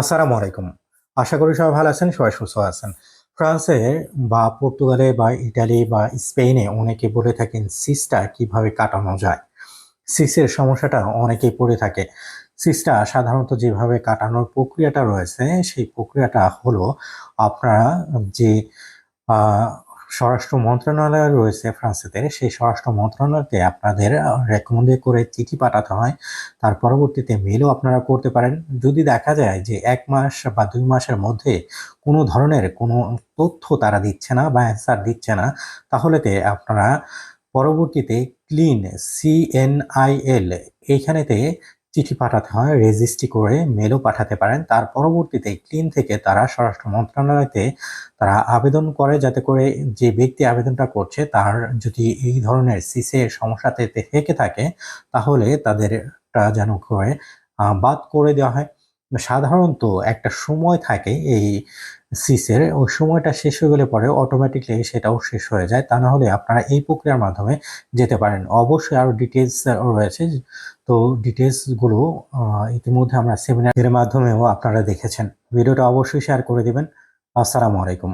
আসসালামু আলাইকুম। আশা করি সবাই ভালো আছেন, সবাই সুস্থ আছেন। ফ্রান্সে বা পর্তুগালে বা ইটালি বা স্পেনে অনেকে বলে থাকেন সিসটা কীভাবে কাটানো যায়। সিসের সমস্যাটা অনেকেই পড়ে থাকে। সিসটা সাধারণত যেভাবে কাটানোর প্রক্রিয়াটা রয়েছে, সেই প্রক্রিয়াটা হলো আপনারা যে স্বরাষ্ট্র মন্ত্রণালয় রয়েছে ফ্রান্সেতে। সেই স্বরাষ্ট্র মন্ত্রণালয়কে আপনাদের রেকমেন্ডে করে চিঠি পাঠাতে হয়। তার পরবর্তীতে মেলও আপনারা করতে পারেন। যদি দেখা যায় যে এক মাস বা দুই মাসের মধ্যে কোনো ধরনের কোনো তথ্য তারা দিচ্ছে না বা অ্যান্সার দিচ্ছে না তাহলেতে আপনারা পরবর্তীতে ক্লিন সিএনআইএল এইখানেতে চিঠি পাঠাতে হয়, রেজিস্ট্রি করে মেলও পাঠাতে পারেন। তার পরবর্তীতে ক্লিন থেকে তারা স্বরাষ্ট্র মন্ত্রণালয়তে তারা আবেদন করে যাতে করে যে ব্যক্তি আবেদনটা করছে তার যদি এই ধরনের সিসের সমস্যাতে থেকে থাকে, তাহলে তাদেরটা যেন করে বাদ করে দেওয়া হয়। সাধারণত একটা সময় থাকে এই সিসের, ওই সময়টা শেষ হয়ে গেলে পরে অটোমেটিকলি সেটাও শেষ হয়ে যায়। তা না হলে আপনারা এই প্রক্রিয়ার মাধ্যমে যেতে পারেন। অবশ্যই আরও ডিটেলস রয়েছে। তো ডিটেলসগুলো ইতিমধ্যে আমরা সেমিনারের মাধ্যমেও আপনারা দেখেছেন। ভিডিওটা অবশ্যই শেয়ার করে দেবেন। আসসালামু আলাইকুম।